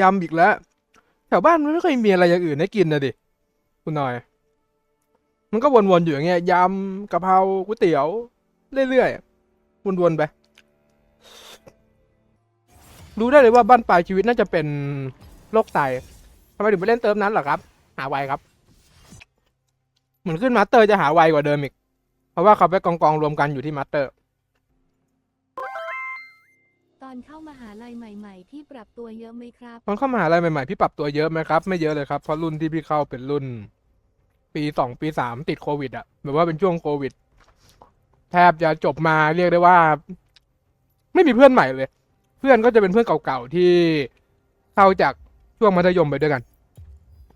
ยำอีกแล้วแถวบ้านมันไม่เคยมีอะไรอย่างอื่นให้กินนะดิคุณหน่อย มันก็วนๆอยู่อย่างเงี้ยยำกะเพราก๋วยเตี๋ยว เรื่อยๆวนๆไปรู้ได้เลยว่าบ้านปลายชีวิตน่าจะเป็นโรคไตทำไมถึงไปเล่นเติมนั้นหรอครับ หาไวครับ เหมือนขึ้นมาสเตอร์จะหาไวกว่าเดิมอีก เพราะว่าเขาไปกองกองรวมกันอยู่ที่มาสเตอร์ อนเข้ามหาลัยใหม่ๆพี่ปรับตัวเยอะไหมครับ ตอนเข้ามหาลัยใหม่ๆพี่ปรับตัวเยอะไหมครับ ไม่เยอะเลยครับเพราะรุ่นที่พี่เข้าเป็นรุ่น ปีสองปีสามติดโควิดอะแบบว่าเป็นช่วงโควิด แทบจะจบมาเรียกได้ว่า ไม่มีเพื่อนใหม่เลย เพื่อนก็จะเป็นเพื่อนเก่าๆที่เข้าจากช่วงมัธยมไปด้วยกัน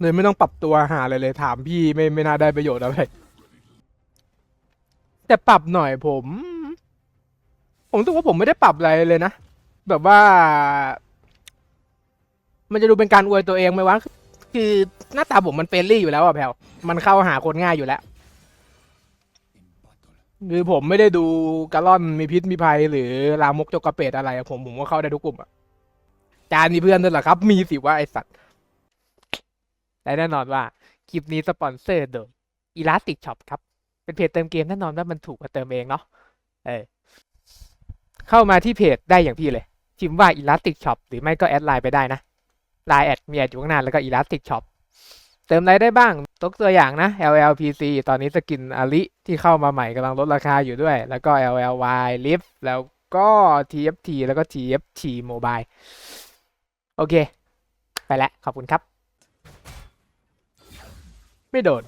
เลยไม่ต้องปรับตัวหาอะไรเลย ถามพี่ไม่ไม่น่าได้ประโยชน์อะไรแต่ปรับหน่อยผม ผมรู้สึกว่าผมไม่ได้ปรับอะไรเลยนะ แบบว่า มันจะดูเป็นการอวยตัวเองไหมวะ คือหน้าตาผมมันเฟรนลี่อยู่แล้วอะแพลวมันเข้าหาคนง่ายอยู่แล้ว คือผมไม่ได้ดูกาล่อนมีพิษมีภัย หรือลามกจกกระเปดอะไรอะผมผมก็เข้าได้ทุกกลุ่มอะจานมีเพื่อนด้วยเหรอครับ มีสิว่าไอสัตว์และแน่นอนว่าคลิปนี้สปอนเซอร์โดย Elastic Shop ครับ เป็นเพจเติมเกมแน่นอนว่ามันถูกกว่าเติมเองเนาะเออเข้ามาที่เพจได้อย่างพี่เลย พิมพ์ว่า Elastic Shop หรือไม่ก็แอดไลน์ไปได้นะไลน์แอดมีแอดอยู่ข้างหน้าแล้วก็ Elastic Shop เติมอะไรได้บ้างตกตัวอย่างนะ LLPC ตอนนี้สกินอาลิที่เข้ามาใหม่กำลังลดราคาอยู่ด้วย แล้วก็ LLY Lift แล้วก็ TFT แล้วก็ TFT Mobile โอเค ไปแล้ว ขอบคุณครับ ไม่โดน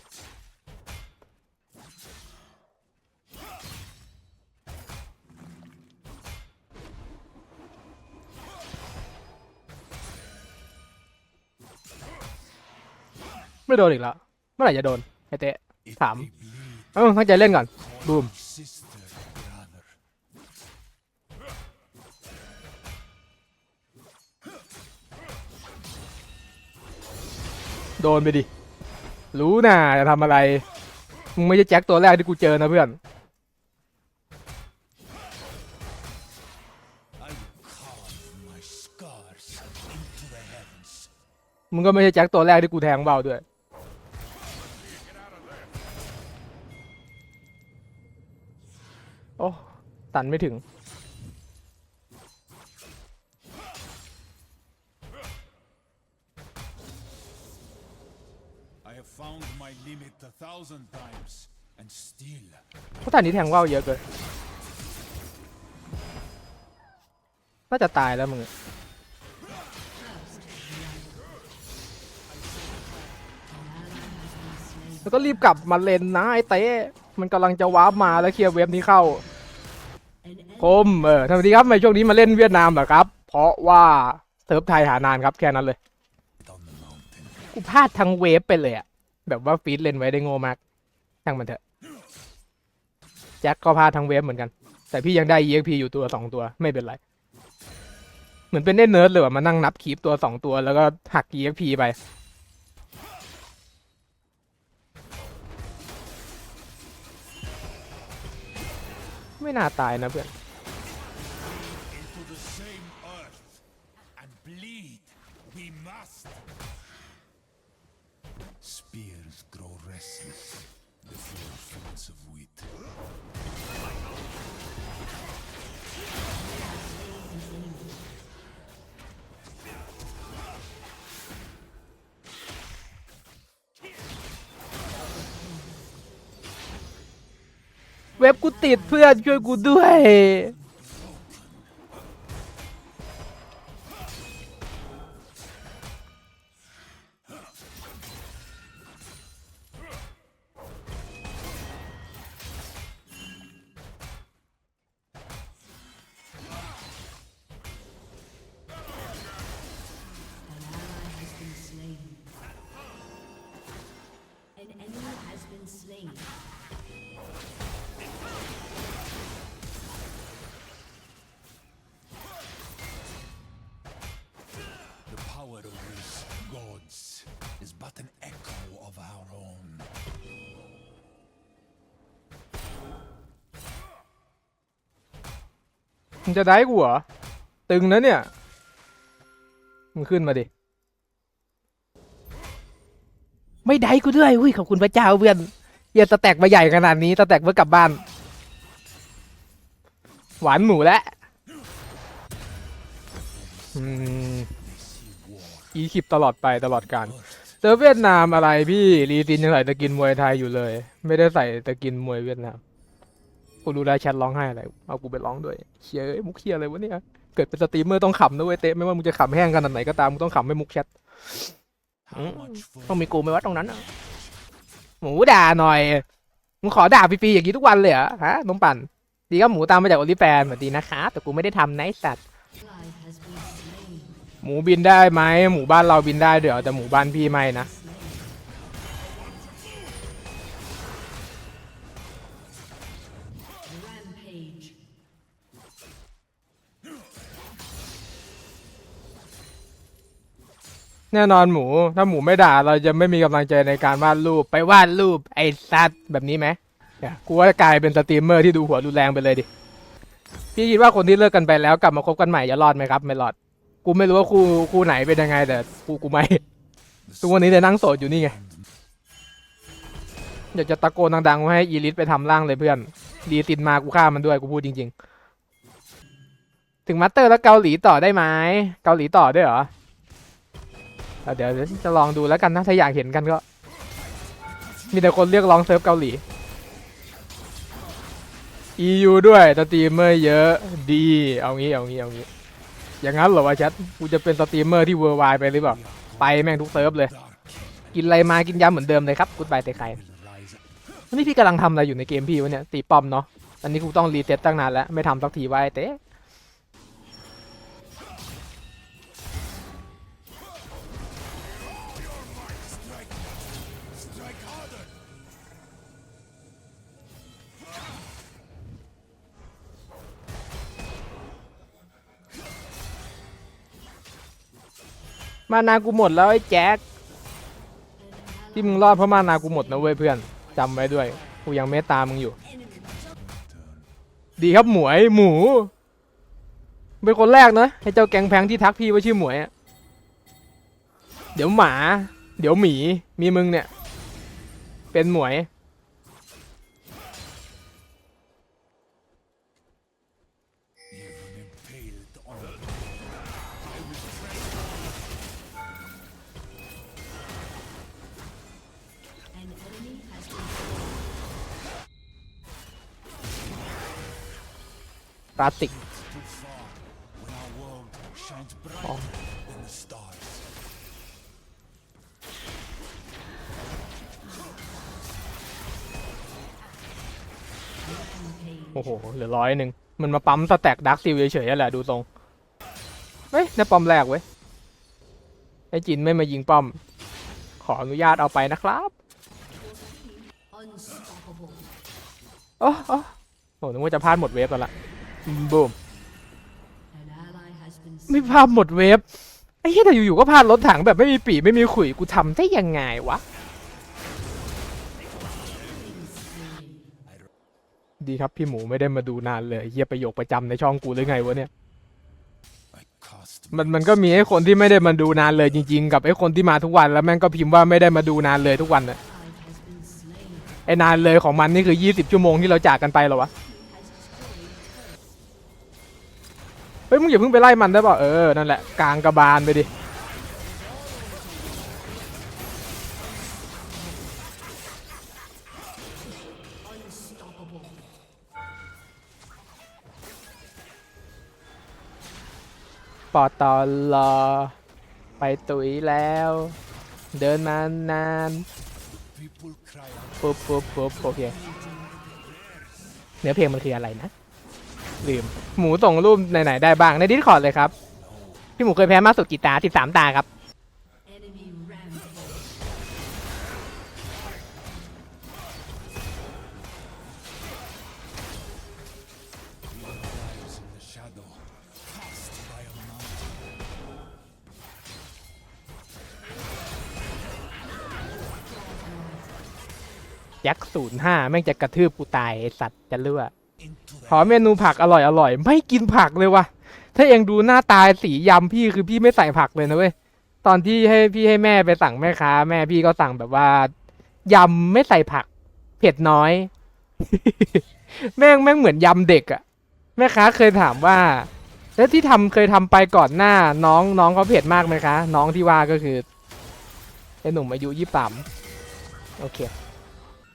โดนอีกแล้ว เมื่อไหร่จะโดนไอเตะถามเออตั้งใจเล่นก่อนบูมโดนไปดิ รู้น่ะจะทำอะไร มึงไม่ใช่แจ็คตัวแรกที่กูเจอนะเพื่อนมึงก็ไม่ใช่แจ็คตัวแรกที่กูแทงเบาด้วย ตันไม่ถึง I have found my limit a thousand times, and still เพราะตันนี้แทงว่าวเยอะเกินน่าจะตายแล้วมึงแล้วก็รีบกลับมาเลนนะไอ้เต้มันกำลังจะวาร์ปมาแล้วเคลียร์เว็บนี้เข้า คมเออทำดีครับทำไมช่วงนี้มาเล่นเวียดนามเหรอครับ เพราะว่าเซิร์ฟไทยหานานครับแค่นั้นเลยกูพลาดทั้งเวฟไปเลยอะแบบว่าฟีดเล่นไว้ได้โง่มากช่างมันเถอะแจ็คก็พลาดทั้งเวฟเหมือนกัน แต่พี่ยังได้ EXP อยู่ตัวสองตัวไม่เป็นไร เหมือนเป็นเล่นเนิร์ดเลยว่ะมานั่งนับคีปตัวสองตัวแล้วก็หัก EXP ไปไม่น่าตายนะเพื่อน เว็บกูติดเพื่อนช่วยกูด้วย มึงจะได้กูเหรอ ตึงนะเนี่ย มึงขึ้นมาดิ ไม่ได้กูด้วยอุ้ยขอบคุณพระเจ้าเพื่อนอย่าตะแตกมาใหญ่ขนาดนี้ตะแตกเมื่อกลับบ้าน หวานหมูแล้วอีคลิปตลอดไปตลอดการเจอเวียดนามอะไรพี่รีตินยังใส่ตะกินมวยไทยอยู่เลย ไม่ได้ใส่ตะกินมวยเวียดนาม กูรู้ได้แชทร้องไห้อะไรเอากูไปร้องด้วยเชียเอ้ยมุกเชียอะไรวะเนี่ย เกิดเป็นสตรีมเมอร์ต้องขำนะเว้ยเต้ไม่ว่ามึงจะขำแห้งขนาดไหนก็ตามมึงต้องขำไม่มุกแชท How much for ต้องมีกูไหมวะตรงนั้นน่ะหมูด่าหน่อยมึงขอด่าฟรีๆอย่างนี้ทุกวันเลยเหรอฮะนมปั่นดีก็หมูตามมาจากโอลิแฟนเหมือนดีนะคะ แต่กูไม่ได้ทำนะไอ้สัตว์ ally has been slain. หมูบินได้ไหมหมูบ้านเราบินได้เดี๋ยวแต่หมูบ้านพี่ไม่นะ แน่นอนหมู ถ้าหมูไม่ด่าเราจะไม่มีกำลังใจในการวาดรูปไปวาดรูปไอ้สัตว์แบบนี้ไหมเนี่ยกูว่ากลายเป็นสตรีมเมอร์ที่ดูหัวรุนแรงไปเลยดิ พี่คิดว่าคนที่เลิกกันไปแล้วกลับมาคบกันใหม่จะรอดไหมครับ ไม่รอด กูไม่รู้ว่าคู่คู่ไหนเป็นยังไงแต่กูกูไม่ ทุกวันนี้เลยนั่งโสดอยู่นี่ไง อยากจะตะโกนดังๆว่าให้อีลิสไปทำร่างเลยเพื่อน ดีตินมากูฆ่ามันด้วยกูพูดจริง ๆ ถึงมัตเตอร์แล้วเกาหลีต่อได้ไหมเกาหลีต่อด้วยเหรอ เดี๋ยวจะลองดูแล้วกันนะถ้าอยากเห็นกันก็ มีแต่คนเรียกร้องเซิร์ฟเกาหลี EU ด้วยสตรีมเมอร์เยอะดีเอางี้เอางี้เอางี้อย่างนั้นเหรอวะแชทกูจะเป็นสตรีมเมอร์ที่เวอร์ไวไปหรือเปล่าไปแม่งทุกเซิร์ฟเลย กินอะไรมากินยำเหมือนเดิมเลยครับกูดบายเตะไข่ will rise up. นี่พี่กำลังทำอะไรอยู่ในเกมพี่วะเนี่ยตีป้อมเนาะอันนี้กูต้องรีเซ็ตตั้งนานแล้วไม่ทำสักทีไว้เตะ มานากูหมดแล้วไอ้แจ็คที่มึงรอดเพราะมานากูหมดนะเว้ยเพื่อนจำไว้ด้วยกูยังเมตตามึงอยู่ ดีครับหมวยหมูเป็นคนแรกนะให้เจ้าแกงแพงที่ทักพี่ว่าชื่อหมวยเดี๋ยวหมา เดี๋ยวหมีมีมึงเนี่ย เป็นหมวย bright Oh. than the stars. โอ้โห เหลือร้อยหนึ่ง มันมาปั๊มสแต็กดักซิลเฉยๆนั่แหละดูทรง เฮ้ยในป้อมแรกเว้ย ไอ้จินไม่มายิงป้อม ขออนุญาตเอาไปนะครับโอ้โอ้โหนึกว่าจะพลาดหมดเวฟแล้วล่ะ บูมไม่พลาดหมดเวฟไอ้เหี้ยแต่อยู่ๆก็พลาดรถถังแบบไม่มีปีไม่มีขุยกูทำได้ยังไงวะ ดีครับพี่หมูไม่ได้มาดูนานเลยเฮียประโยคประจำในช่องกูหรือไงวะเนี่ยมันมันก็มีไอ้คนที่ไม่ได้มาดูนานเลยจริง ๆ กับไอ้คนที่มาทุกวันแล้วแม่งก็พิมพ์ว่าไม่ได้มาดูนานเลยทุกวันน่ะไอ้นานเลยของมันนี่คือ 20 ชั่วโมงที่เราจากกันไปหรอวะ เฮ้ยมึงอย่าเพิ่งไปไล่มันได้ป่ะเออนั่นแหละกลางกระบาลไปดิปอตอลอไปตุ๋ยแล้ว เดินมานานปุ๊บปุ๊บปุ๊บโอเคเนื้อเพลงมันคืออะไรนะ ลืม หมูส่งรูปไหนๆได้บ้างในดิสคอร์ดเลยครับ พี่หมูเคยแพ้มากสุดกี่ตา13ตาครับ ยักษ์ศูนย์ห้าแม่งจะกระทืบกูตายไอสัตว์จะเลือ Into ขอเมนูผักอร่อยอร่อยไม่กินผักเลยวะถ้าเองดูหน้าตาสียำพี่คือพี่ไม่ใส่ผักเลยนะเว้ยตอนที่ให้พี่ให้แม่ไปสั่งแม่ค้า แม่พี่ก็สั่งแบบว่ายำไม่ใส่ผัก เผ็ดน้อย แม่งแม่งเหมือนยำเด็กอะแม่ค้าเคยถามว่า แล้วที่ทำเคยทำไปก่อนหน้า น้องน้องเขาเผ็ดมากไหมคะ น้องที่ว่าก็คือไอ้หนุ่มอายุยี่สามโอเค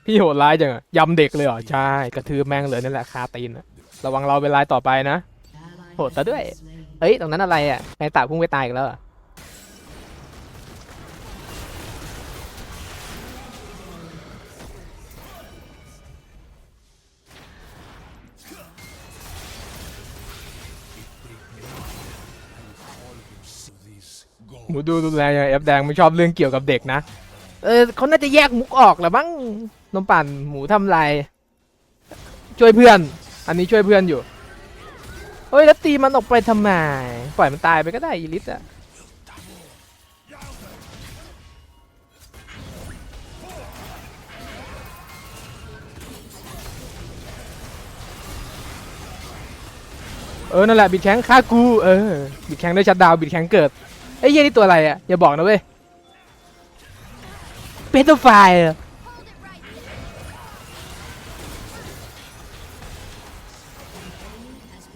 พี่โหดร้ายจังอะยำเด็กเลยเหรอ ใช่ กระทืบแม่งเลยนั่นแหละคาตีนอะระวังเราเป็นรายต่อไปนะ โหดซะด้วยเอ้ย ตรงนั้นอะไรอะไงตาพุ่งไปตายอีกแล้วเหรอหมูดูดูแลอย่างเอฟแดงไม่ชอบเรื่องเกี่ยวกับเด็กนะ เออเขาน่าจะแยกมุกออกแหละบ้างนมปั่นหมูทำลาย ช่วยเพื่อน อันนี้ช่วยเพื่อนอยู่เฮ้ยแล้วตีมันออกไปทำไม ปล่อยมันตายไปก็ได้อีลิสอะเออนั่นแหละบิดแข้งฆ่ากูเออบิดแข้งได้ชัดดาวบิดแข้งเกิดไอ้เหี้ยนี่ตัวอะไรอะอย่าบอกนะเว้ย เป็นตัวไฟล์อะ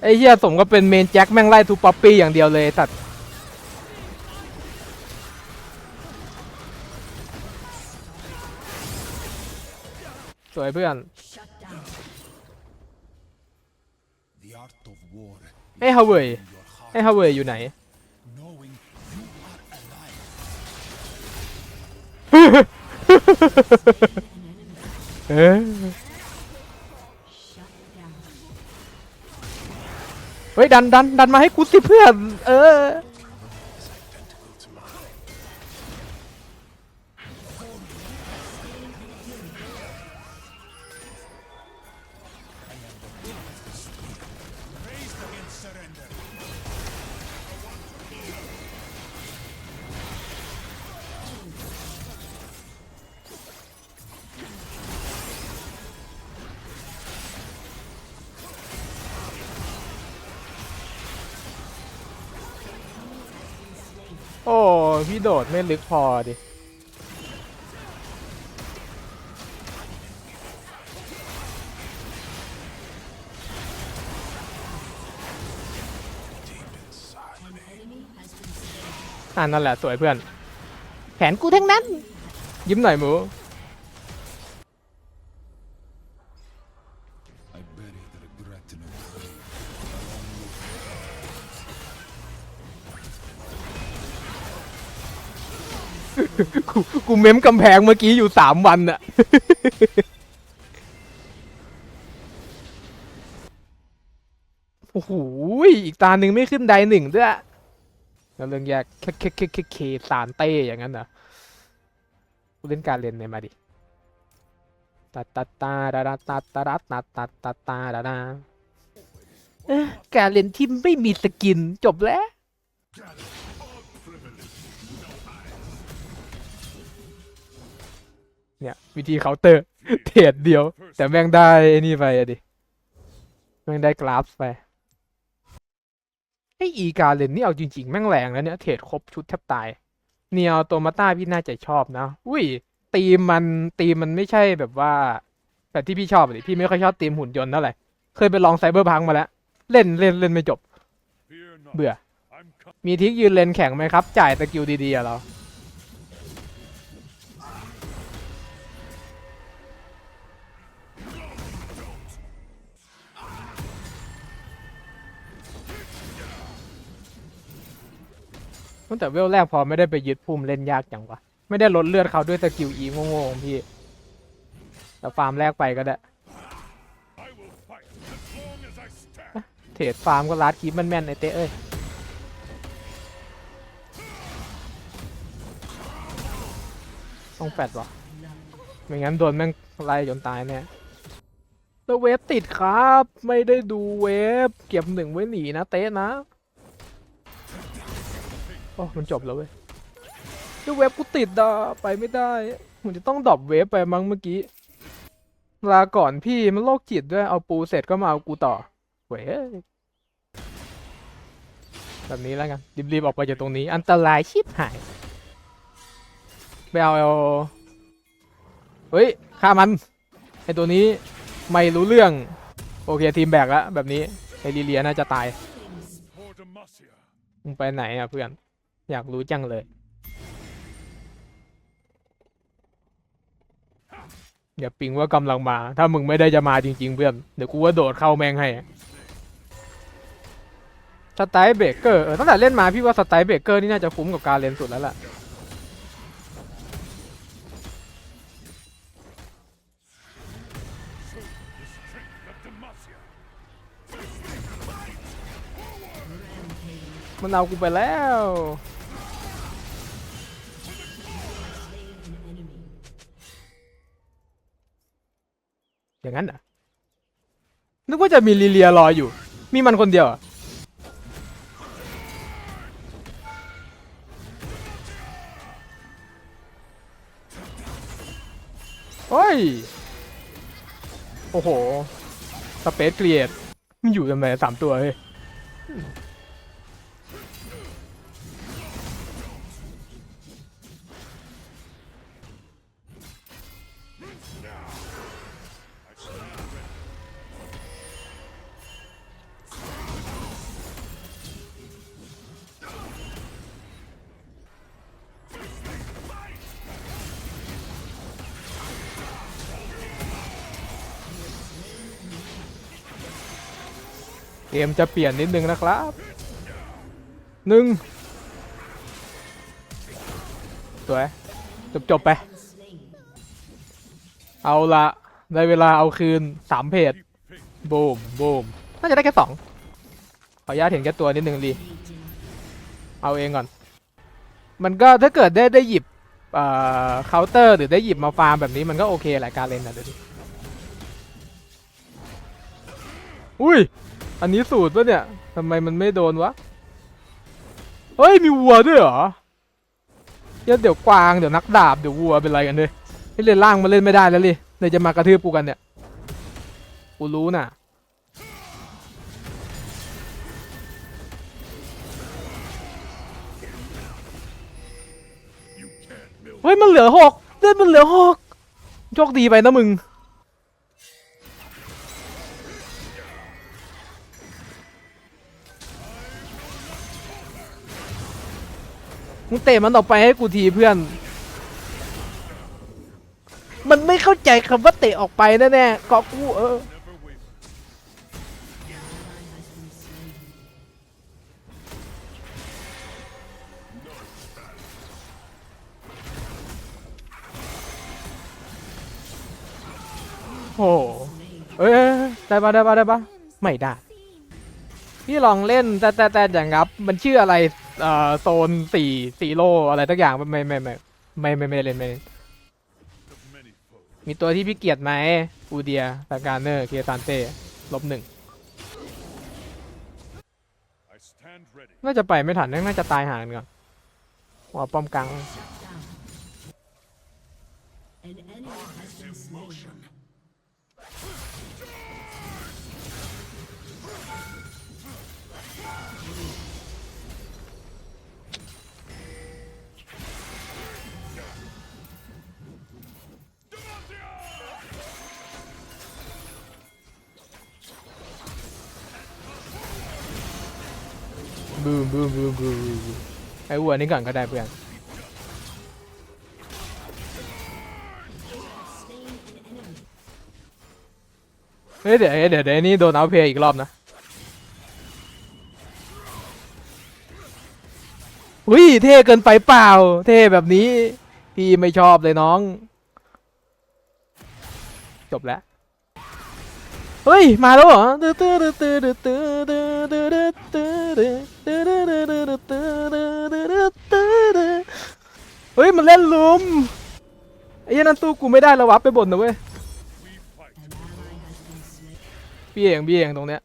ไอ้เหี้ยสมก็เป็นเมนแจ็คแม่งไล่ทูป๊อปปี้อย่างเดียวเลยสัตว์สวยเพื่อน Shut down. the art of war ไอ้ฮาวเวย in your heart ไอ้ฮาวเวยอยู่ไหน เฮ้ยดันดันดันมาให้กูสิเพื่อน เออ โดดไม่ลึกพอดิ อ่านั่นแหละ สวยเพื่อน แผนกูทั้งนั้น ยิ้มหน่อยหมู กูเม้มกำแพงเมื่อกี้อยู่สามวันอะโอ้โหอีกตาหนึ่งไม่ขึ้นไดหนึ่งด้วยแล้วเรื่องแยกเคเคเคเคเคสารเต้อย่างนั้นเหรอกูเล่นการเล่นเนี่ยมาดิตาตาตาดาดาตาตาดาตาตาตาตาดาดาเอ๊ะการเล่นที่ไม่มีสกินจบแล้ว เนี่ยวิธีเคาน์เตอร์เทรดเดียว แต่แม่งได้นี่ไปอะดิแม่งได้กราฟไปไออีการเลนนี่เอาจริงๆ แม่งแรงแล้วเนี่ยเทรดครบชุดแทบตาย เนียวตัวมาต้าพี่น่าจะชอบนะ อุ้ยตีมมันตีมมันไม่ใช่แบบว่าแบบที่พี่ชอบอะดิพี่ไม่ค่อยชอบตีมหุ่นยนต์เท่าไหร่ เคยไปลองไซเบอร์พังมาแล้ว เล่นเล่นเล่นไม่จบ เบื่อ มีทิกยืนเลนแข็งไหมครับ จ่ายสกิลดีๆเรา ตั้งแต่เวลแรกพอไม่ได้ไปยึดภูมิเล่นยากจังวะ ไม่ได้ลดเลือดเขาด้วยสกิลอีโง่ๆของพี่ แต่ฟาร์มแรกไปก็ได้ เทรดฟาร์มก็ลัดคีบแม่นๆไอเต้เอ้ยต้องแฟดวะไม่งั้นโดนแม่งไล่จนตายแน่แล้วเวฟติดครับ ไม่ได้ดูเวฟเก็บหนึ่งไว้หนีนะเต้นะ โอ้มันจบแล้วเว้ยแล้วเวฟกูติดอะไปไม่ได้ผมจะต้องดรอปเวฟไปมั้งเมื่อกี้ ลาก่อนพี่มันโรคจิตด้วย เอาปูเสร็จก็มาเอากูต่อเว้ยแบบนี้แล้วกันรีบๆออกไปจากตรงนี้ อันตรายชิบหายไปเอาเอาเฮ้ยฆ่ามันไอตัวนี้ไม่รู้เรื่อง โอเคทีมแบกแล้วแบบนี้ไอลิเลียน่าจะตายมึงไปไหนอะเพื่อน อยากรู้จังเลยอย่าปิงว่ากำลังมา ถ้ามึงไม่ได้จะมาจริง ๆ เพื่อน เดี๋ยวกูว่าโดดเข้าแมงให้สไตล์เบเกอร์เออตั้งแต่เล่นมาพี่ว่าสไตล์เบเกอร์นี่น่าจะคุ้มกับการเล่นสุดแล้วล่ะมันเอากูไปแล้ว อย่างนั้นอะนึกว่าจะมีลิเลียรออยู่ มีมันคนเดียวอะโอ้ย โอ้โห สเปซเกลียดมันอยู่กันไหนสามตัวเฮ้ย เกมจะเปลี่ยนนิดนึงนะครับหนึ่งสวยจบจบไป เอาละได้เวลาเอาคืนสามเพจบูมบูมน่าจะได้แค่สองขออนุญาตเห็นแค่ตัวนิดนึงดีเอาเองก่อน มันก็ถ้าเกิดได้ได้หยิบเอ่อเคาน์เตอร์หรือได้หยิบมาฟาร์มแบบนี้มันก็โอเคแหละการเล่นนะเดี๋ยวดิอุ้ย อันนี้สูตรปะเนี่ยทำไมมันไม่โดนวะ เฮ้ย มีวัวด้วยเหรอเดี๋ยวกวาง เดี๋ยวนักดาบ เดี๋ยววัวเป็นไรกันเลยให้เล่นล่างมาเล่นไม่ได้แล้วลยเลยจะมากระทืบกูกันเนี่ย กูรู้น่ะ เฮ้ย มันเหลือหกเลือดมันเหลือหกโชคดีไปนะมึง มึงเตะมันออกไปให้กูทีเพื่อน มันไม่เข้าใจคำว่าเตะออกไปแน่ๆเกาะกูเออโอ้โหเอ้ยได้ปะได้ปะได้ปะไม่ได้ พี่ลองเล่นแต่แต่แต่อย่างงับ มันชื่ออะไร เอ่อโซนสี่สี่โลอะไรตักอย่างไม่ไม่ไม่ไม่ไม่ไม่เล่นไม่เล่นมีตัวที่พี่เกียดไหมอูเดียตาการเนอร์เคซานเต้ลบหนึ่งน่าจะไปไม่ทันน่าจะตายห่างกันก่อนว่าป้อมกลาง บูมบูมบูมบูมไอ้วัวนี่ก่อนก็ได้เพื่อนเฮ้ยเดี๋ยวเดี๋ยวเดี๋ยวนี่โดนเอาเพย์อีกรอบนะอุ้ยเท่เกินไปเปล่า เท่แบบนี้ พี่ไม่ชอบเลยน้อง จบแล้ว เฮ้ย มาแล้วเหรอ เฮ้ย มันเล่นลุมไอ้ยันนั้นสู้กูไม่ได้แล้ววับไปบ่นนะเว้ยเบี่ยงเบี่ยงตรงเนี้ย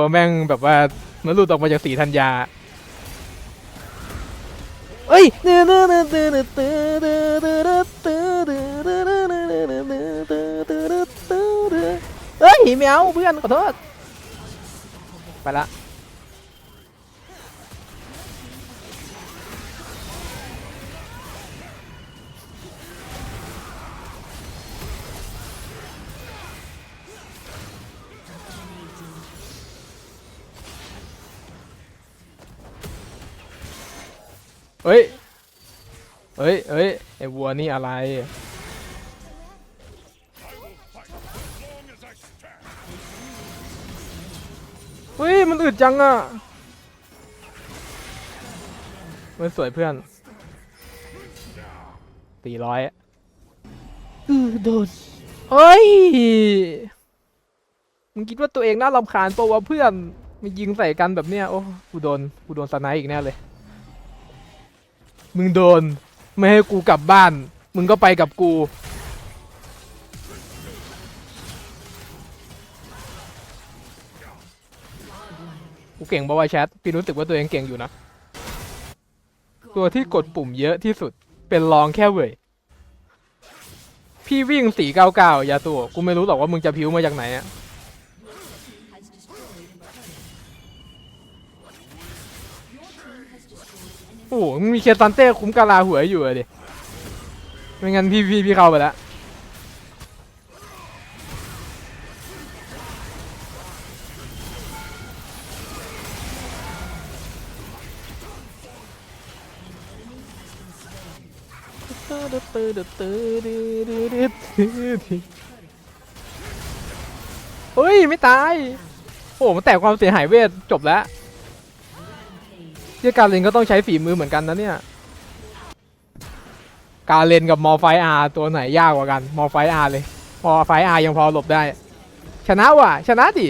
ตัวแม่งแบบว่ามันหลุดออกมาจากสีธัญญาเอ้ยเอ้ยแมวเพื่อนขอโทษ ไปละ เฮ้ยเฮ้ยเฮ้ยไอ้วัวนี่อะไรเฮ้ยมันอึดจังอะมันสวยเพื่อนตีร้อยอือโดนเฮ้ย มึงคิดว่าตัวเองน่ารำคาญปะวะเพื่อนมายิงใส่กันแบบเนี้ยโอ้กูโดนกูโดนสไนป์อีกแน่เลย มึงโดน ไม่ให้กูกลับบ้าน มึงก็ไปกับกู กูเก่งบาวแชทพี่รู้สึกว่าตัวเองเก่งอยู่นะ ตัวที่กดปุ่มเยอะที่สุด เป็นรองแค่เว่ยพี่วิ่งสี่เก้าเก้ายาตัว กูไม่รู้หรอกว่ามึงจะพิ้วมาจากไหนอะ โอ้โหมึงมีเคตันเต้คุ้มกาลาหัวอยู่อะดิไม่งั้นพี่พี่พี่เข้าไปแล้วเฮ้ย ไม่ตาย โอ้มันแตกความเสียหายเวทจบแล้ว เที่ยการเล่นก็ต้องใช้ฝีมือเหมือนกันนะเนี่ย การเล่นกับมอไฟอาร์ตัวไหนยากกว่ากัน มอไฟอาร์เลย มอไฟอาร์ยังพอหลบได้ ชนะว่ะ ชนะดิ